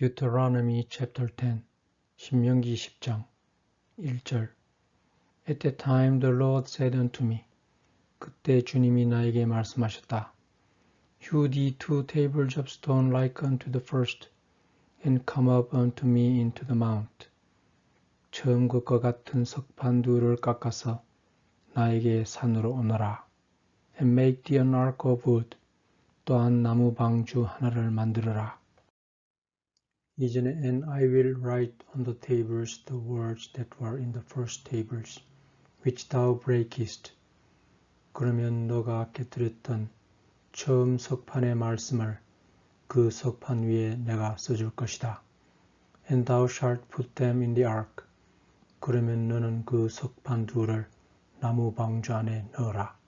Deuteronomy chapter 10 신명기 10장 1절 At that time the Lord said unto me 그때 주님이 나에게 말씀하셨다. Hew thee two tables of stone like unto the first and come up unto me into the mount. 처음 것과 같은 석판 둘을 깎아서 나에게 산으로 오너라. And make thee an ark of wood. 또한 나무 방주 하나를 만들어라. 이전에 and I will write on the tables the words that were in the first tables, which thou breakest. 그러면 너가 깨뜨렸던 처음 석판의 말씀을 그 석판 위에 내가 써줄 것이다. And thou shalt put them in the ark. 그러면 너는 그 석판 둘을 나무 방주 안에 넣어라.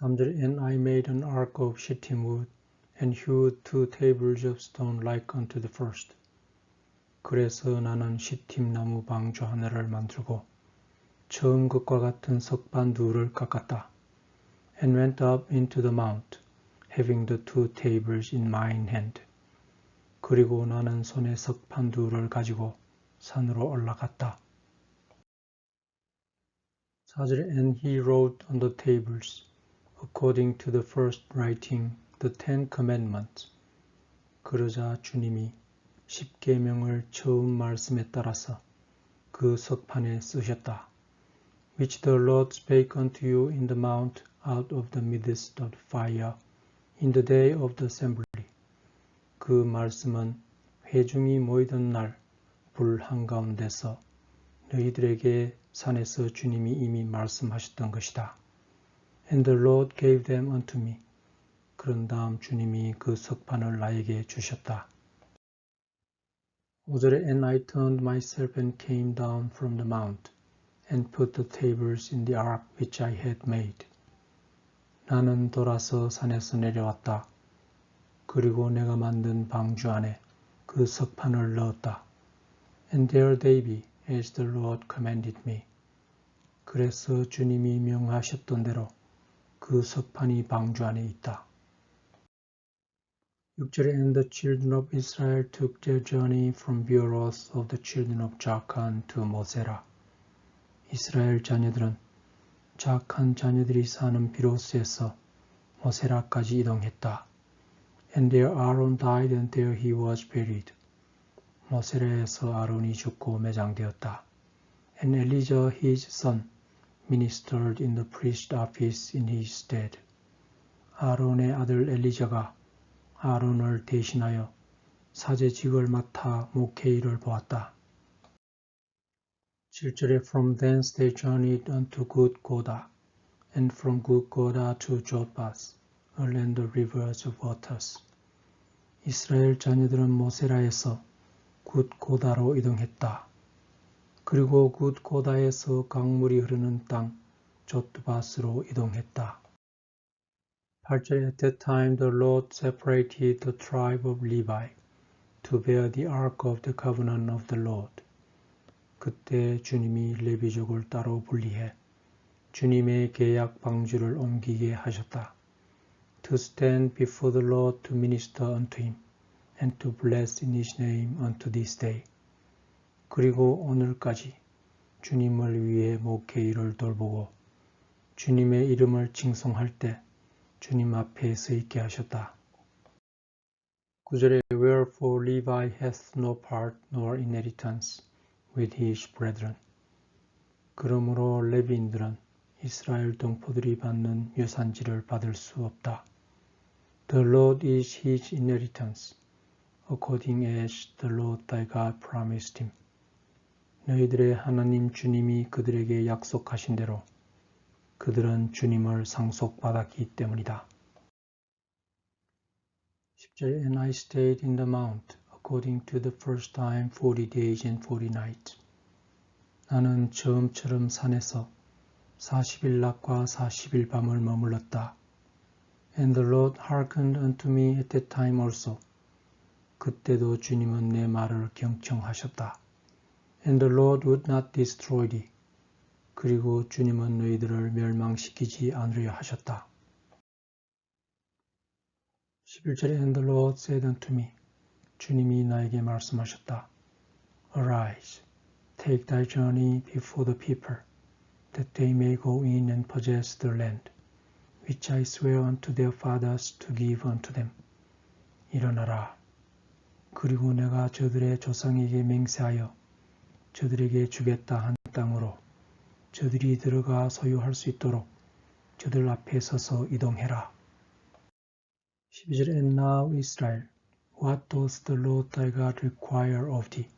3절 And I made an ark of shittim wood and hewed two tables of stone like unto the first. 그래서 나는 시팀 나무 방주 하나를 만들고 처음 것과 같은 석판 둘을 깎았다. And went up into the mount, having the two tables in mine hand. 그리고 나는 손에 석판 둘을 가지고 산으로 올라갔다. 4절 And he wrote on the tables, according to the first writing, the Ten Commandments. 그러자 주님이 십계명을 처음 말씀에 따라서 그 석판에 쓰셨다. Which the Lord spake unto you in the mount out of the midst of fire in the day of the assembly. 그 말씀은 회중이 모이던 날 불 한가운데서 너희들에게 산에서 주님이 이미 말씀하셨던 것이다. And the Lord gave them unto me. 그런 다음 주님이 그 석판을 나에게 주셨다. 5절에 And I turned myself and came down from the mount and put the tables in the ark which I had made. 나는 돌아서 산에서 내려왔다. 그리고 내가 만든 방주 안에 그 석판을 넣었다. And there they be, as the Lord commanded me. 그래서 주님이 명하셨던 대로 그 석판이 방주 안에 있다. 6절에 And the children of Israel took their journey from Beeroth of the children of Jachan to Mosera. 이스라엘 자녀들은 작한 자녀들이 사는 비로스에서 모세라까지 이동했다. And there Aaron died and there he was buried. 모세라에서 아론이 죽고 매장되었다. And Elijah his son ministered in the priest office in his stead. 아론의 아들 엘리자가 아론을 대신하여 사제직을 맡아 목회일을 보았다. 7절에 From thence they journeyed unto Good Goda, and from Good Goda to Jotbas, a land of rivers of waters. 이스라엘 자녀들은 모세라에서 굿 고다로 이동했다. 그리고 굿 고다에서 강물이 흐르는 땅 조트바스로 이동했다. 8절 At that time the Lord separated the tribe of Levi to bear the ark of the covenant of the Lord. 그때 주님이 레비족을 따로 분리해 주님의 계약 방주를 옮기게 하셨다. To stand before the Lord to minister unto him and to bless in his name unto this day. 그리고 오늘까지 주님을 위해 목회일을 돌보고 주님의 이름을 칭송할 때 주님 앞에 서 있게 하셨다. 9절에 Wherefore Levi hath no part nor inheritance with his brethren. 그러므로 레비인들은 이스라엘 동포들이 받는 유산지를 받을 수 없다. The Lord is his inheritance, according as the Lord thy God promised him. 너희들의 하나님 주님이 그들에게 약속하신 대로 그들은 주님을 상속받았기 때문이다. 10절 And I stayed in the mount according to the first time 40 days and 40 nights. 나는 처음처럼 산에서 40일 낮과 40일 밤을 머물렀다. And the Lord hearkened unto me at that time also. 그때도 주님은 내 말을 경청하셨다. And the Lord would not destroy thee. 그리고 주님은 너희들을 멸망시키지 않으려 하셨다. 11절에 And the Lord said unto me, 주님이 나에게 말씀하셨다. Arise, take thy journey before the people, that they may go in and possess the land, which I swear unto their fathers to give unto them. 일어나라. 그리고 내가 저들의 조상에게 맹세하여 저들에게 주겠다 한 땅으로 저들이 들어가 소유할 수 있도록 저들 앞에 서서 이동해라. 12절 And now Israel, what does the Lord thy God require of thee?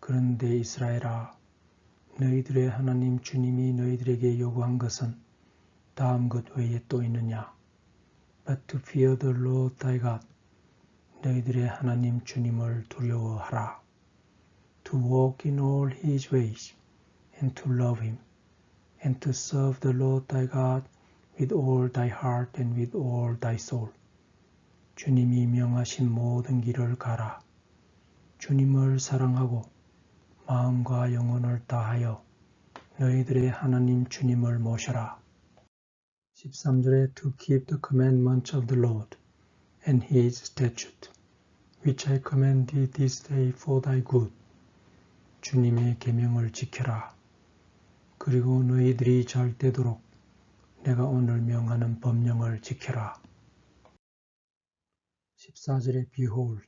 그런데 이스라엘아, 너희들의 하나님 주님이 너희들에게 요구한 것은 다음 것 외에 또 있느냐? But to fear the Lord thy God, 너희들의 하나님 주님을 두려워하라. To walk in all his ways, and to love him, and to serve the Lord thy God with all thy heart and with all thy soul. 주님이 명하신 모든 길을 가라. 주님을 사랑하고 마음과 영혼을 다하여 너희들의 하나님 주님을 모셔라. 13절에 To keep the commandments of the Lord and his statute, which I command thee this day for thy good. 주님의 계명을 지켜라. 그리고 너희들이 잘 되도록 내가 오늘 명하는 법령을 지켜라. 14절에 Behold,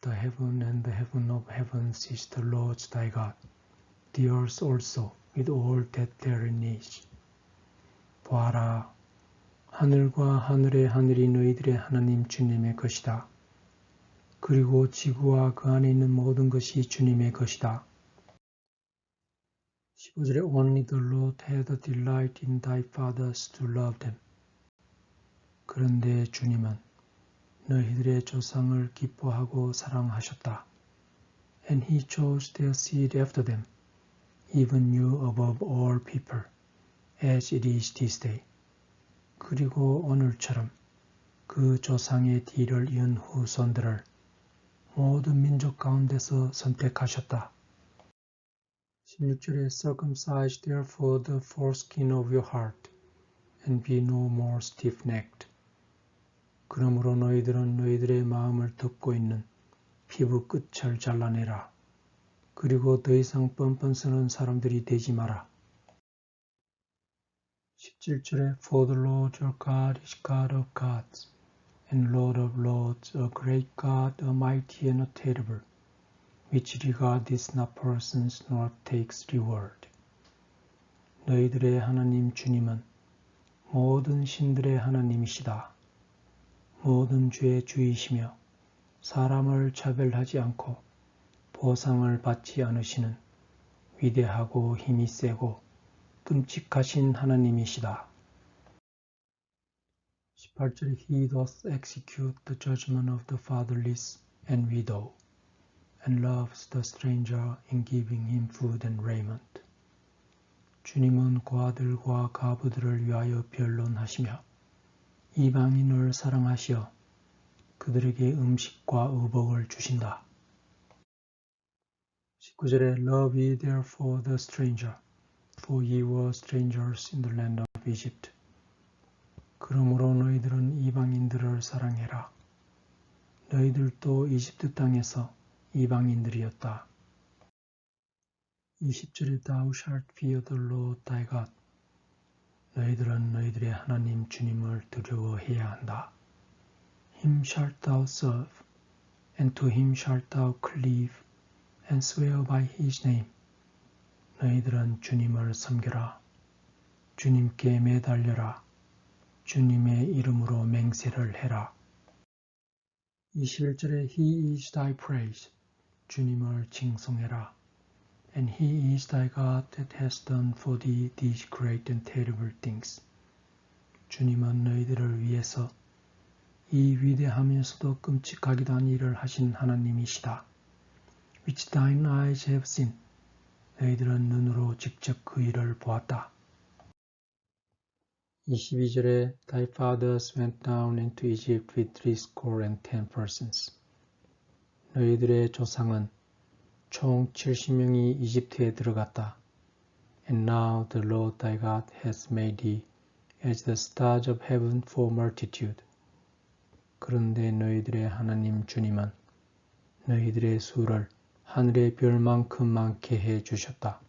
the heaven and the heaven of heavens is the Lord's thy God, the earth also with all that therein is. 보아라, 하늘과 하늘의 하늘이 너희들의 하나님 주님의 것이다. 그리고 지구와 그 안에 있는 모든 것이 주님의 것이다. 15절에 Only the Lord had a delight in thy fathers to love them. 그런데 주님은 너희들의 조상을 기뻐하고 사랑하셨다. And he chose their seed after them, even you above all people, as it is this day. 그리고 오늘처럼 그 조상의 뒤를 이은 후손들을 모든 민족 가운데서 선택하셨다. 16절에 Circumcise therefore the foreskin of your heart, and be no more stiff-necked. 그러므로 너희들은 너희들의 마음을 덮고 있는 피부 끝을 잘라내라. 그리고 더 이상 뻔뻔 쓰는 사람들이 되지 마라. 17절에 For the Lord your God is God of gods, and Lord of lords, a great God, a mighty and a terrible, which regardeth not persons nor takes reward. 너희들의 하나님 주님은 모든 신들의 하나님이시다. 모든 죄의 주이시며 사람을 차별하지 않고 보상을 받지 않으시는 위대하고 힘이 세고 끔찍하신 하나님이시다. 18절에 He doth execute the judgment of the fatherless and widow, and loves the stranger in giving him food and raiment. 주님은 고아들과 가부들을 위하여 변론하시며 이방인을 사랑하시어 그들에게 음식과 의복을 주신다. 19절에 Love ye therefore the stranger, for ye were strangers in the land of Egypt. 그러므로 너희들은 이방인들을 사랑해라. 너희들도 이집트 땅에서 이방인들이었다. 20절에 Thou shalt fear the Lord thy God. 너희들은 너희들의 하나님 주님을 두려워해야 한다. Him shalt thou serve, and to him shalt thou cleave, and swear by his name. 너희들은 주님을 섬겨라. 주님께 매달려라. 주님의 이름으로 맹세를 해라. 21절에 He is thy praise. 주님을 칭송해라. And he is thy God that has done for thee these great and terrible things. 주님은 너희들을 위해서 이 위대하면서도 끔찍하기도 한 일을 하신 하나님이시다. Which thine eyes have seen. 너희들은 눈으로 직접 그 일을 보았다. 22절에 Thy fathers went down into Egypt with threescore and ten persons. 너희들의 조상은 총 70명이 이집트에 들어갔다. And now the Lord thy God has made thee as the stars of heaven for multitude. 그런데 너희들의 하나님 주님은 너희들의 수를 하늘의 별만큼 많게 해 주셨다.